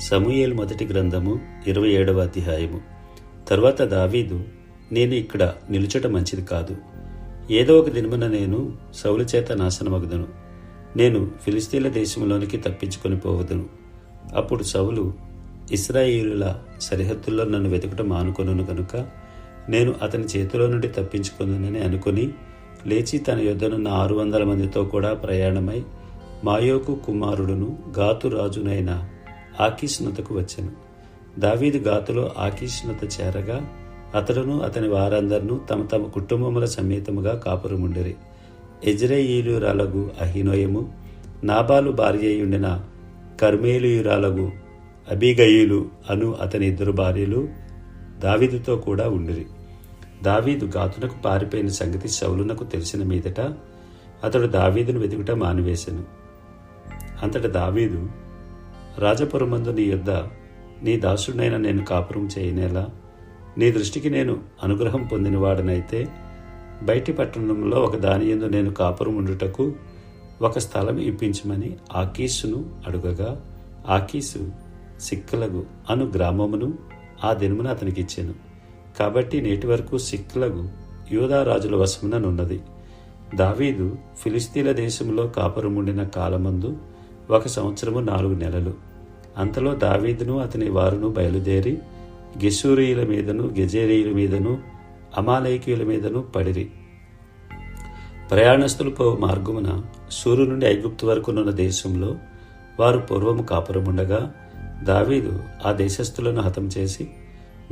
సమూయేలు మొదటి గ్రంథము ఇరవై ఏడవ అధ్యాయము. తరువాత దావీదు నేను ఇక్కడ నిలుచట మంచిది కాదు. ఏదో ఒక దినమున నేను సౌలు చేత నాశనమగుదను. నేను ఫిలిస్తీన్ల దేశంలోనికి తప్పించుకొని పోవదును. అప్పుడు సౌలు ఇస్రాయేలుల సరిహద్దుల్లో నన్ను వెతుకటం మానుకొనును కనుక నేను అతని చేతిలో నుండి తప్పించుకుందునని అనుకుని లేచి తన యుద్ధనున్న ఆరు వందల మందితో కూడా ప్రయాణమై మాయోకు కుమారుడును గాతు రాజునైన ఆకీష్ణతకు వచ్చెను. దావీదు గాతులో ఆకీష్ణత చేరగా అతడును అతని వారందరినూ తమ తమ కుటుంబముల సమేతముగా కాపురముండిరి. ఎజ్రయీలురాలగు అహినోయము నాబాలు భార్యయుండిన కర్మేలుయురాలగు అబిగయులు అను అతని ఇద్దరు భార్యలు దావీదుతో కూడా ఉండిరి. దావీదు గాతునకు పారిపోయిన సంగతి శౌలునకు తెలిసిన మీదట అతడు దావీదును వెతుకుట మానివేశాను అంతట దావీదు రాజపురమందు నీ యొద్ద నీ దాసుడైన నేను కాపురం చేయనేలా? నీ దృష్టికి నేను అనుగ్రహం పొందినవాడనైతే బయటి పట్టణంలో ఒక దాని యందు నేను కాపురం ఉండుటకు ఒక స్థలం ఇప్పించమని ఆకీసును అడుగగా ఆకీసు సిక్కలగు అను గ్రామమును ఆ దినమున అతనికి ఇచ్చాను కాబట్టి నేటి వరకు సిక్కలగు యూదారాజుల వశముననున్నది దావీదు ఫిలిస్తీన్ల దేశంలో కాపురముండిన కాలమందు ఒక సంవత్సరము నాలుగు నెలలు. అంతలో దావీదును అతని వారును బయలుదేరి గెషూరీయుల మీదను గెజేరీయుల మీదను అమాలయకీయుల మీదను పడిరి. ప్రయాణస్తులు పో మార్గమున సూర్యు నుండి ఐగుప్తు వరకునున్న దేశంలో వారు పూర్వము కాపురముండగా దావీదు ఆ దేశస్థులను హతం చేసి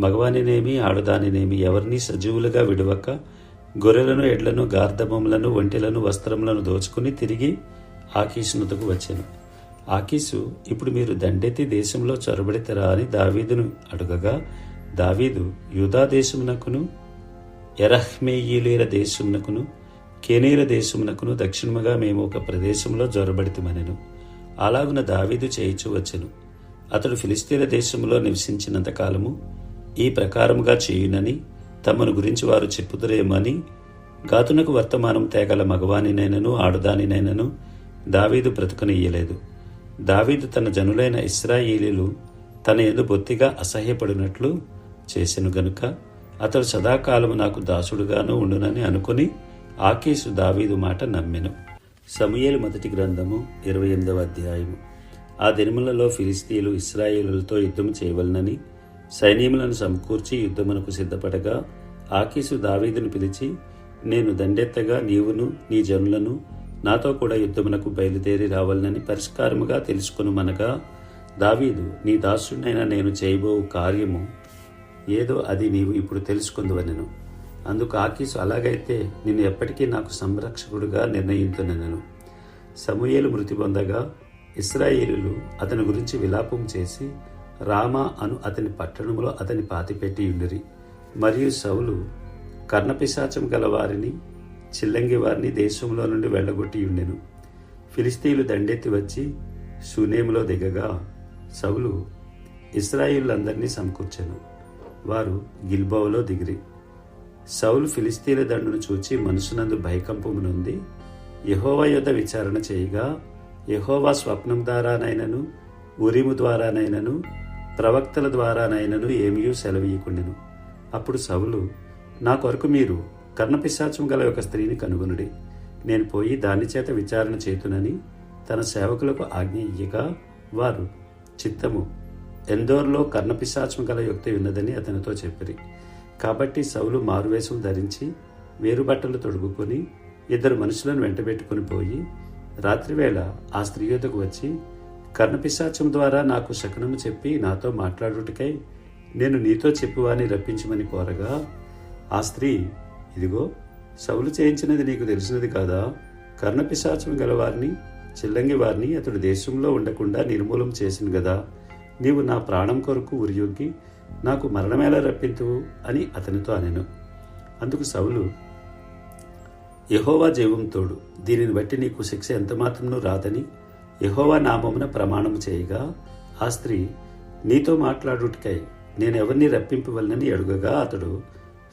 మగవానినేమి ఆడదానినేమి ఎవరిని సజీవులుగా విడవక గొర్రెలను ఎడ్లను గార్ధమములను ఒంటెలను వస్త్రములను దోచుకుని తిరిగి ఆకీష్ణతకు వచ్చాను. ఆకీసు ఇప్పుడు మీరు దండెత్తి దేశంలో చొరబడితరా అని దావీదును అడుగగా దావీదు యూదా దేశమునకును ఎరహ్మేయీలీర దేశమునకును కేనీర దేశమునకును దక్షిణముగా మేము ఒక ప్రదేశంలో జొరబడితమనెను అలాగున దావీదు చేయిచు వచ్చెను. అతడు ఫిలిస్తీన్ల దేశంలో నివసించినంత కాలము ఈ ప్రకారముగా చేయునని తమను గురించి వారు చెప్పుదురేమని గాతునకు వర్తమానం తేగల మగవానినైనను ఆడదానినైనను దావీదు బ్రతుకునియ్యలేదు. దావీదు తన జనులైన ఇస్రాయేలీలు తన ఎదు బొత్తిగా అసహ్యపడినట్లు చేసెను గనుక అతడు సదాకాలము నాకు దాసుడుగాను ఉండునని అనుకుని ఆకీసు దావీదు మాట నమ్మెను. సమూయేలు మొదటి గ్రంథము ఇరవై ఎనిమిదవ అధ్యాయము. ఆ దినములలో ఫిలిస్తీన్లు ఇస్రాయేలులతో యుద్ధం చేయవలనని సైన్యములను సమకూర్చి యుద్ధమునకు సిద్ధపడగా ఆకీసు దావీదును పిలిచి నేను దండెత్తగా నీవును నీ జనులను నాతో కూడా యుద్ధమునకు బయలుదేరి రావాలని పరిష్కారముగా తెలుసుకొనుమనగా దావీదు నీ దాసుడైన నేను చేయబో కార్యము ఏదో అది నీవు ఇప్పుడు తెలుసుకుందువనెను. అందుకు ఆకీసు అలాగైతే నిన్ను ఎప్పటికీ నాకు సంరక్షకుడుగా నిర్ణయించునెను సమూయేలు మృతి పొందగా ఇస్రాయేలులు అతని గురించి విలాపం చేసి రామా అను అతని పట్టణములో అతని పాతిపెట్టి ఉండిరి. మరియు సౌలు కర్ణపిశాచం గల వారిని చిల్లంగి వారిని దేశంలో నుండి వెళ్ళగొట్టి ఉండెను. ఫిలిస్తీన్లు దండెత్తి వచ్చి సునేములో దిగగా సౌలు ఇస్రాయిళ్ళందరినీ సమకూర్చెను. వారు గిల్బోవలో దిగిరి. సౌలు ఫిలిస్తీన్ల దండును చూచి మనసునందు భయకంపమునుంది యహోవా యొద్ద విచారణ చేయగా యహోవా స్వప్నం ద్వారానైనను ఉరిము ద్వారానైనను ప్రవక్తల ద్వారానైనను ఏమీ సెలవీయకుండెను. అప్పుడు సౌలు నా కొరకు మీరు కర్ణపిశాచం గల ఒక స్త్రీని కనుగొనుడి. నేను పోయి దాని చేత విచారణ చేతునని తన సేవకులకు ఆజ్ఞ ఇయ్యగా వారు చిత్తము. ఎందోర్లో కర్ణపిశాచం గల యుక్తి ఉన్నదని అతనితో చెప్పిరి. కాబట్టి సౌలు మారువేషం ధరించి వేరు బట్టలు తొడుగుకొని ఇద్దరు మనుషులను వెంటబెట్టుకుని పోయి రాత్రివేళ ఆ స్త్రీ యొద్దకు వచ్చి కర్ణపిశాచం ద్వారా నాకు శకునము చెప్పి నాతో మాట్లాడుటకై నేను నీతో చెప్పువాని రప్పించమని కోరగా ఆ స్త్రీ ఇదిగో సవులు చేయించినది నీకు తెలిసినది కాదా? కర్ణపిశాచం గలవారిని చిల్లంగి వారిని అతడు దేశంలో ఉండకుండా నిర్మూలం చేసింది కదా నీవు నా ప్రాణం కొరకు ఉరియొగ్గి నాకు మరణమేలా రప్పింతువు? అని అతనితో అనెను. అందుకు సవులు యహోవా జీవం తోడు దీనిని బట్టి నీకు శిక్ష ఎంతమాత్రమూ రాదని యహోవా నామమున ప్రమాణము చేయగా ఆ స్త్రీ నీతో మాట్లాడుటకై నేను ఎవరిని రప్పింపవలనని అడుగగా అతడు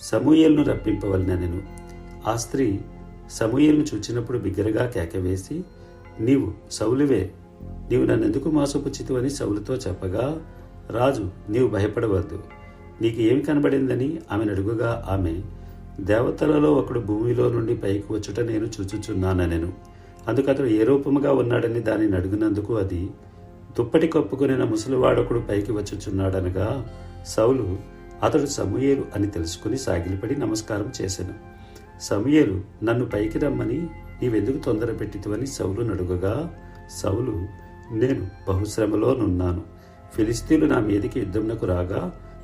సమూయేల్ను రప్పింపవలనెను ఆ స్త్రీ సమూయేల్ను చూచినప్పుడు బిగ్గరగా కేకవేసి నీవు సౌలువే నీవు నన్నెందుకు మోసపుచ్చితివని సౌలుతో చెప్పగా రాజు నీవు భయపడవద్దు. నీకు ఏమి కనబడిందని ఆమెను అడుగుగా ఆమె దేవతలలో ఒకడు భూమిలో నుండి పైకి వచ్చుట నేను చూచుచున్నానెను అందుకు అతడు ఏ రూపముగా ఉన్నాడని దానిని అడిగినందుకు అది దుప్పటి కప్పుకునే ముసలివాడొకడు పైకి వచ్చుచున్నాడనగా సౌలు అతడు సమూయేలు అని తెలుసుకుని సాగిలిపడి నమస్కారం చేశాను సమూయేలు నన్ను పైకి రమ్మని నీవెందుకు తొందర పెట్టితివని సౌలు నడుగగా సౌలు నేను బహుశ్రమలోనున్నాను. ఫిలిస్తీన్లు నా మీదికి యుద్ధమునకు రాగా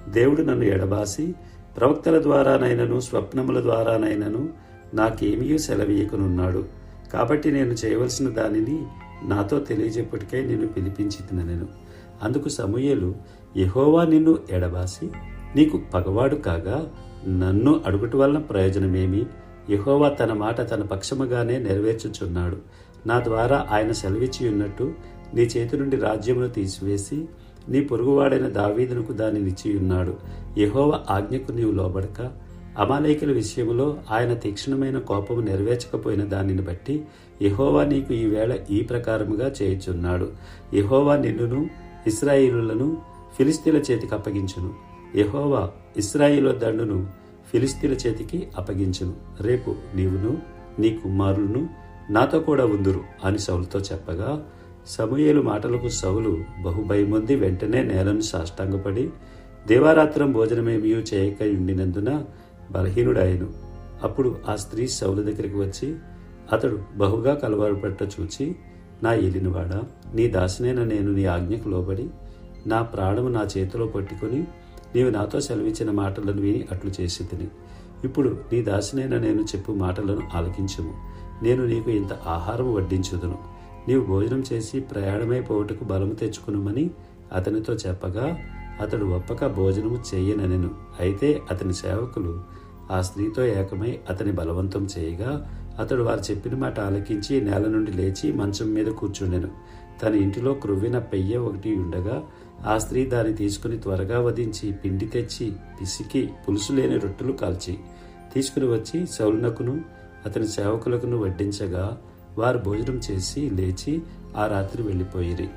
దేవుడు నన్ను ఎడబాసి ప్రవక్తల ద్వారానైనను స్వప్నముల ద్వారానైనను నాకేమీ సెలవీయకునున్నాడు. కాబట్టి నేను చేయవలసిన దానిని నాతో తెలియజెప్పటికై నేను పిలిపించి నేను అందుకు సమూయలు యహోవా నిన్ను ఎడబాసి నీకు పగవాడు కాగా నన్ను అడుగుట వలన ప్రయోజనమేమి? యహోవా తన మాట తన పక్షముగానే నెరవేర్చుచున్నాడు. నా ద్వారా ఆయన సెలవిచ్చి ఉన్నట్టు నీ చేతి నుండి రాజ్యమును తీసివేసి నీ పొరుగువాడైన దావీదునకు దానినిచ్చి ఉన్నాడు యహోవ ఆజ్ఞకు నీవు లోబడక అమాలేకుల విషయంలో ఆయన తీక్షణమైన కోపము నెరవేర్చకపోయిన దానిని బట్టి యహోవా నీకు ఈవేళ ఈ ప్రకారముగా చేయుచున్నాడు. యహోవా నిన్నును ఇస్రాయిలులను ఫిలిస్తీన్ల చేతికి అప్పగించును. యహోవా ఇస్రాయిల దండును ఫిలిస్తీన్ల చేతికి అప్పగించును. రేపు నీవును నీ కుమారులను నాతో కూడా ఉందురు అని సౌలుతో చెప్పగా సమూయేలు మాటలకు సౌలు బహుభయముంది వెంటనే నేలను సాష్టాంగపడి దేవారాత్రం భోజనమేమీ చేయక ఉండినందున బలహీనుడాయను అప్పుడు ఆ స్త్రీ సౌలు దగ్గరికి వచ్చి అతడు బహుగా కలవరపట్ట చూచి నా ఏలినవాడా నీ దాసినైన నేను నీ ఆజ్ఞకు లోబడి నా ప్రాణము నా చేతిలో పట్టుకొని నీవు నాతో సెలవిచ్చిన మాటలను విని అట్లు చేసి తిని. ఇప్పుడు నీ దాసినైన నేను చెప్పు మాటలను ఆలకించుము. నేను నీకు ఇంత ఆహారం వడ్డించుదును. నీవు భోజనం చేసి ప్రయాణమైపోవటకు బలము తెచ్చుకునుమని అతనితో చెప్పగా అతడు ఒప్పక భోజనము చేయననెను. అయితే అతని సేవకులు ఆ స్త్రీతో ఏకమై అతని బలవంతం చేయగా అతడు వారు చెప్పిన మాట ఆలకించి నేల నుండి లేచి మంచం మీద కూర్చుండెను. తన ఇంటిలో క్రొవ్విన పెయ్య ఒకటి ఉండగా ఆ స్త్రీ దాన్ని తీసుకుని త్వరగా వధించి పిండి తెచ్చి పిసికి పులుసు లేని రొట్టెలు కాల్చి తీసుకుని వచ్చి సౌలునకును అతని సేవకులకును వడ్డించగా వారు భోజనం చేసి లేచి ఆ రాత్రి వెళ్ళిపోయిరి.